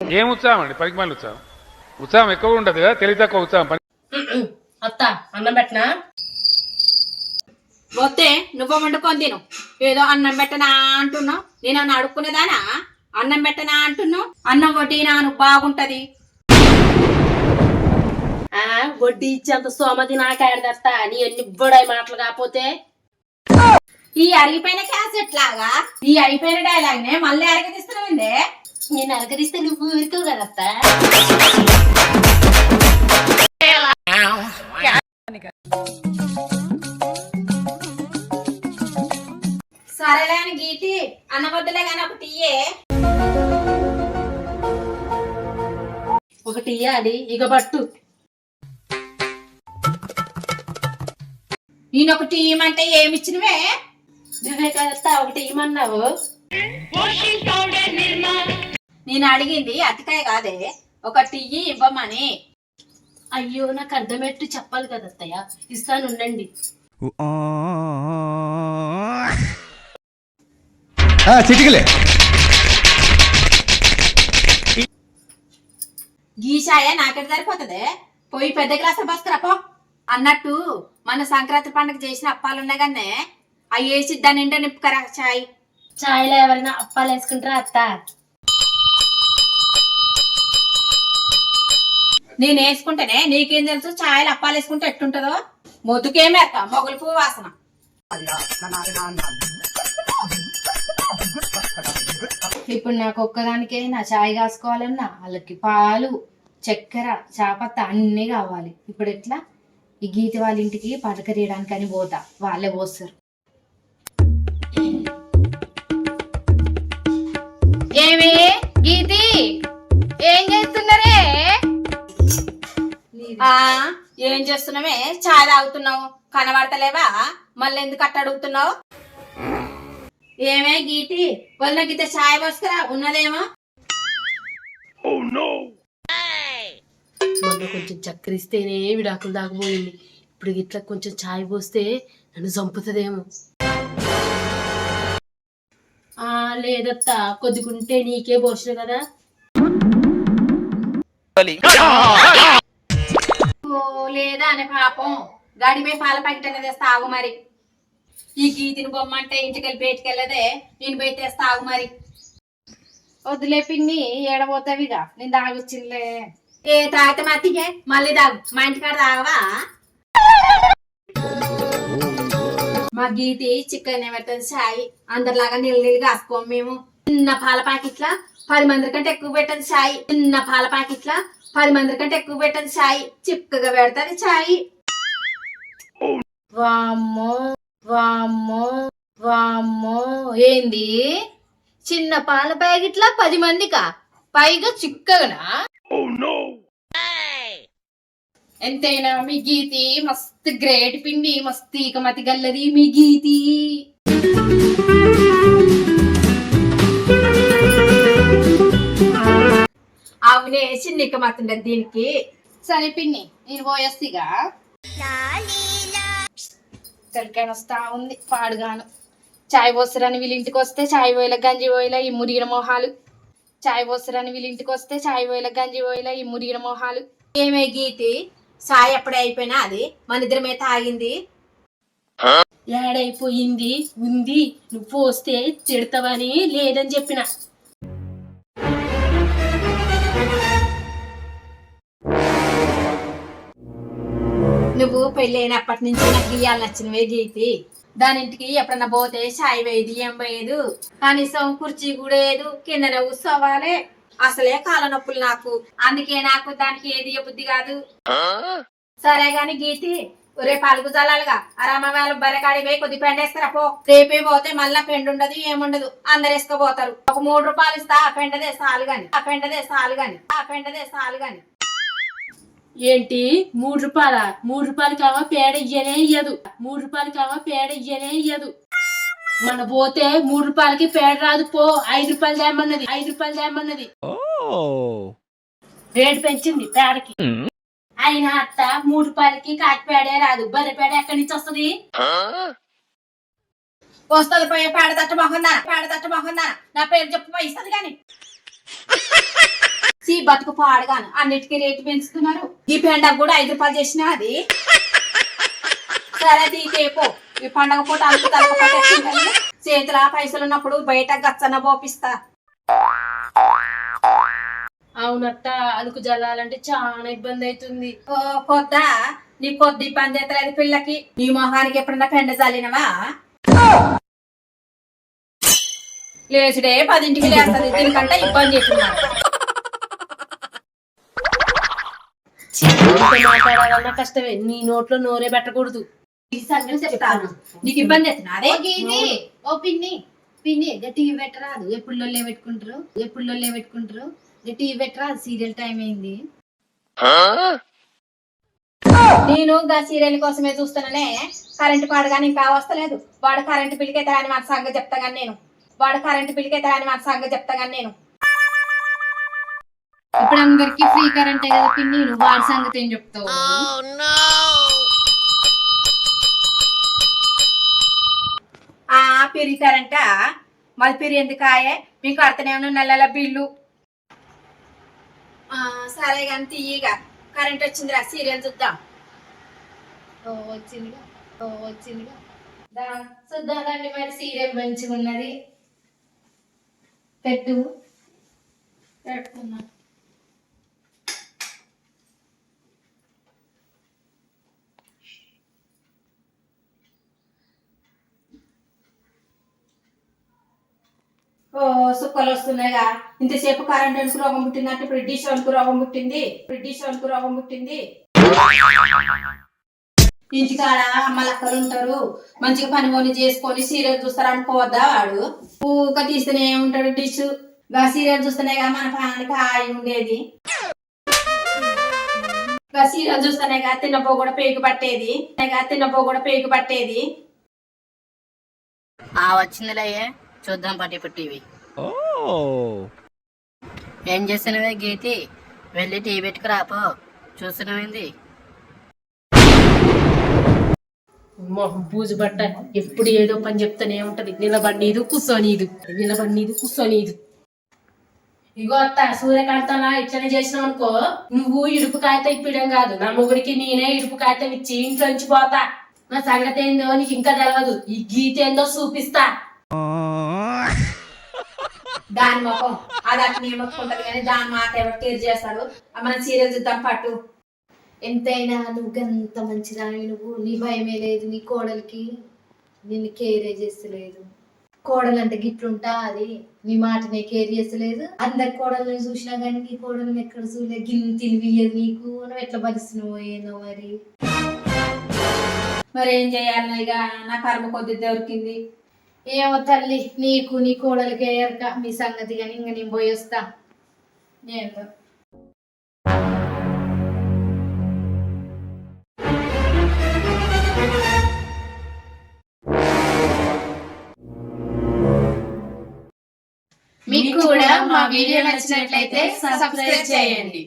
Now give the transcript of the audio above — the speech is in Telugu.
ఏం ఉత్సాహం అండి? పనికి మళ్ళీ ఉత్సాహం. ఉత్సాహం ఎక్కువ ఉంటుంది కదా? తెలివి తక్కువ ఉత్సాహం పని అత్త అన్నం పెట్టనా? పోతే నువ్వు వండుకొని తిను. ఏదో అన్నం పెట్టనా అంటున్నావు నేను అన్న అడుక్కునేదానా? అన్నం పెట్టనా అంటున్నావు అన్నం వడ్డీనా? నువ్వు బాగుంటది. ఆ వడ్డీ ఇచ్చేంత సోమతి నాకాడదత్తా నీ ఎన్ని బొడాయి మాటలు కాకపోతే. ఈ అరిగిపోయిన క్యాసెట్ లాగా? ఈ అయిపోయిన డైలాగ్ నే మళ్ళీ అరగదీస్తున్నావుందే? నేను అలకరిస్తే నువ్వు ఊరుకోవు కదత్తా సరేలే అని గీటి అన్న వద్దులే కానీ ఒకటి ఇయ్యే ఒకటి ఇయ్యాలి ఇక పట్టు. నేను ఒకటి ఇయ్యమంటే ఏమి ఇచ్చినవే నువ్వే కదత్తా ఒకటి ఇమ్మన్నావు నేను అడిగింది అతికాయ కాదే ఒకటి ఇయ్యి ఇవ్వమని. అయ్యో నాకు అర్థమేట్టు చెప్పాలి కదత్తయ్య ఇస్తాను ఉండండి. చిటికలే. గీషాయ నాకెట సరిపోతుంది? పోయి పెద్ద గ్లాస్ బస్కరా పో. అన్నట్టు మన సంక్రాంతి పండుగ చేసిన అప్పాలున్నాయి కానీ అవి వేసి దాని నిండా నింపుకరా చాయ్. చాయ్లో ఎవరైనా అప్పాలు వేసుకుంటారా అత్త? నేను వేసుకుంటేనే నీకేం తెలుసు? చాయలు అప్పాలు వేసుకుంటే ఎట్టుంటదో? మొద్దుకేమే అక్క మొగలు పువ్వు వాసన. ఇప్పుడు నాకు ఒక్కదానికే నా చాయ్ కాసుకోవాలన్నా వాళ్ళకి పాలు చక్కెర చాపత్త అన్నీ కావాలి. ఇప్పుడు ఎట్లా? ఈ గీత వాళ్ళ ఇంటికి పలకరియడానికి అని పోతా. వాళ్ళే పోస్తారు. ఏమి? గీతి ఏం చేస్తున్నారే? ఆ ఏం చేస్తున్నావే? చాయ్ తాగుతున్నావు. కనబడతలేవా? మళ్ళీ ఎందుకు అట్ట అడుగుతున్నావు? ఏమే గీటి వాళ్ళ గీత చాయ్ పోసుకురా ఉన్నదేమో. మొన్న కొంచెం చక్కెర ఇస్తేనే విడాకులు దాకపోయింది ఇప్పుడు ఇట్లా కొంచెం చాయ్ పోస్తే నన్ను చంపుతుందేమో. లేదత్తా కొద్దిగుంటే నీకే పోసిన కదా. ఓ లేదా అనే పాపం. గడిమే పాల ప్యాకెట్ అనేది ఆగు మరి. ఈ గీతిని బొమ్మ అంటే ఇంటికి వెళ్ళి బయటికెళ్ళదే నేను పోయి తెస్తా ఆగు మరి. వదిలే పిన్ని ఏడబోతావిగా నేను తాగొచ్చిందిలే. ఏ తాగితే మత్తికే మళ్ళీ తాగు. మా ఇంటికాడ తాగవా? మా గీతి చికెన్ పెట్టదు చాయ్. అందరిలాగా నీళ్ళు నీళ్ళు కాసుకోం మేము. చిన్న పాల ప్యాకెట్ల? పది మంది కంటే ఎక్కువ పెట్టదు సాయి చిన్న పాల ప్యాకెట్ల? పది మంది కంటే ఎక్కువ పెట్టదు సాయి చిక్కగా పెడతాది సాయి వామ్మో వామ్మో వామ్మో. ఏంది? చిన్న పాల ప్యాకెట్ల? పది మందికా? పైగా చిక్కగనా? Oh, ఎంతైనా మీ గీతి మస్తు గ్రేట్ పిండి మస్తు ఇకమతి గల్లది మీ గీతి. అవునే చిన్నిక మాత్రం దీనికి. సరే పిన్ని నేను పోయేస్తిగా తలకాయ వస్తా ఉంది పాడుగాను. చాయ్ పోస్తారని వీళ్ళ ఇంటికి వస్తే చాయ్ పోయిల గంజి పోయిల ఈ మురిగిన మొహాలు. చాయ్ పోస్తారని వీళ్ళ ఇంటికి వస్తే చాయ్ పోయిల గంజి పోయిల ఈ మురిగిన మొహాలు. ఏమే గీతి? చాయ్ అప్పుడే అయిపోయినా అది? మన ఇద్దరమే తాగింది? ఏడైపోయింది ఉంది. నువ్వు పోస్తే తిడతావని లేదని చెప్పిన. నువ్వు పెళ్ళైనప్పటి నుంచి నాకు గీయాలి నచ్చినవే గీతి. దాని ఇంటికి ఎప్పుడన్నా పోతే చాయ్ వేయదు ఏం వేయదు. కనీసం కుర్చీ కూడా వేయదు కిందనే కూర్చోవాలి. అసలే కాళ్ళ నొప్పులు నాకు. అందుకే నాకు దానికి ఏది బుద్ధి కాదు. సరే గాని గీతి రేపు అలుగు జల్లాలిగా అరమ్మ వాళ్ళు పోయి కొద్ది పెండేస్తారా పో. రేపే పోతే మళ్ళా పెండుండదు ఏముండదు. అందరు వేసుకోపోతారు. ఒక మూడు రూపాయలు ఇస్తా ఆ పెండదే సాలు గాని. ఆ పెండదే సాలు గాని. ఆ పెండదే సాలు గాని. ఏంటి? మూడు రూపాయల? మూడు రూపాయలు కావా పేడ ఇయ్యనే ఇయ్యదు. మూడు రూపాయలు కావా పేడ ఇయ్యనే ఇయ్యదు. మన పోతే మూడు రూపాయలకి పేడ రాదు పో. ఐదు రూపాయలు తేమన్నది ఐదు రూపాయలు తేమన్నది. రేటు పెంచింది పేడకి. అయినా అత్త మూడు రూపాయలకి కాకి పేడే రాదు బర్రె పేడ ఎక్కడి నుంచి వస్తుంది? వస్తుంది పోయే పేడ తట్ట మొహందా పేడ తట్ట మొహందా నా పేరు చెప్పు పోయి ఇస్తుంది కానీ. సీ బతుకు పాడగాను. అన్నిటికీ రేటు పెంచుతున్నారు. ఈ పెండకు కూడా ఐదు రూపాయలు చేసినా అది. సరే తీసేపో ఈ పండగ పూట అంత చేతుల పైసలు ఉన్నప్పుడు బయట గచ్చన పోపిస్తా. అవునత్త అలుకు జల్లాలంటే చాలా ఇబ్బంది అవుతుంది ఓ కొద్ద నీ కొద్ది పని చేతలేదు పిల్లకి. నీ మొహానికి ఎప్పుడన్నా పెండ చల్లినవా లేచుడే పదింటికి లేస్తుంది. దీనికంటే ఇబ్బంది మాట్లాడాలన్నా కష్టమే. నీ నోట్లో నోరే పెట్టకూడదు. చెప్తాను. నీకు ఇబ్బంది అవుతున్నా అదే ఓ పిన్ని పిన్ని టీవీ పెట్టరాదు ఎప్పుడు లొల్లే పెట్టుకుంటారు? ఎప్పుడు లొల్లే పెట్టుకుంటారు? టీవీ పెట్టరాదు సీరియల్ టైం అయింది. నేను గా సీరియల్ కోసమే చూస్తున్నానే. కరెంట్ పాడగాని ఇంకా వస్తలేదు. వాడు కరెంట్ బిల్లుకి ఎత్తగాని మన సంగతి చెప్తా గాని నేను. వాడు కరెంట్ బిల్లుకి ఎత్తగాని మన సంగతి చెప్తా గాని నేను. ఇప్పుడు అందరికి ఫ్రీ కరెంటే కదా పిన్ని? నువ్వు వాడి సంగతి ఏం చెప్తావు? ఆ పిరి కరెంట మరి పిరి ఎందుకాయే? మీకు ఉన్న నెలల బిల్లు. ఆ, సరే కానీ తీయగా. కరెంట్ వచ్చిందిరా సీరియల్ చూద్దాం. ఓ వచ్చిందిగా. ఓ వచ్చిందిగా. చూద్దామండి మరి సీరియల్ మంచిగా ఉన్నది పెట్టు. పెట్టుకున్నా సుక్కలు వస్తున్నాయిగా ఇంతసేపు కరెంట్ రోగం పుట్టిందంటే ఇప్పుడు డిష్ వరకు రోగం పుట్టింది. ఇప్పుడు డిష్ రోగం పుట్టింది. ఇంటికాడ అమ్మలక్కలు ఉంటారు. మంచిగా పని పని చేసుకొని సీరియల్ చూస్తారు అనుకోవద్దా వాడు? ఊక తీస్తేనే ఉంటాడు డిష్గా సీరియల్ చూస్తేనేగా మన ప్రాణానికి హాయి ఉండేది. గా సీరియల్ చూస్తేనేగా తిన్నపో కూడా పేగు పట్టేది తిన్నపో కూడా పేగు పట్టేది ఆ చూద్దాం పట్టి ఇప్పుడు టీవీ. ఏం చేస్తున్నావే గీతి? వెళ్ళి టీవీ పెట్టుకు రాపో చూస్తున్నావేంది? అమ్మో, బూజు బట్ట. ఎప్పుడు ఏదో పని చెప్తానే ఉంటది. నిలబడినీదు కూర్చోనీదు. నిలబడినీదు కూర్చోనీదు. ఇగో అత్త సూర్యకాంతలా ఇట్లనే చేసినావు అనుకో నువ్వు ఇడుపు కాగితం ఇప్పడం కాదు. నా మొగుడికి నేనే ఇడుపు కాగితం ఇచ్చి ఇంట్లో నుంచి పోతా. నా సంగతి ఏందో నీకు ఇంకా తెలియదు ఈ గీత ఏందో చూపిస్తా. దాని ముఖం. అది అట్లా ఏమొక్కుంటది కానీ దాని మాట ఎవరు కేర్ చేస్తాడు ఆ మన సీరియల్ చూద్దాం పట్టు ఎంతైనా నువ్వు అంత మంచిదానివి నువ్వు. నీ భయమే లేదు నీ కోడలికి. నిన్ను కేరే చేస్తలేదు. కోడలు అంటే గిట్లుంటా అది. నీ మాటనే కేర్ చేస్తలేదు. అందరి కోడల్ని చూసినా కానీ నీ కోడల్ని ఎక్కడ చూడలే. గిన్నె తినిపియ్యదు నీకు. నువ్వు ఎట్లా భరిస్తున్నావు ఏందో మరి. మరి ఏం చేయాలి ఇక? నా కర్మ కొద్ది దొరికింది. ఏమో తల్లి నీకు నీ కోడలికి ఎరక మీ సంగతి కానీ ఇంక నేను పోయి వస్తా. ఏందో మీకు కూడా మా వీడియో నచ్చినట్లయితే సబ్స్క్రైబ్ చేయండి.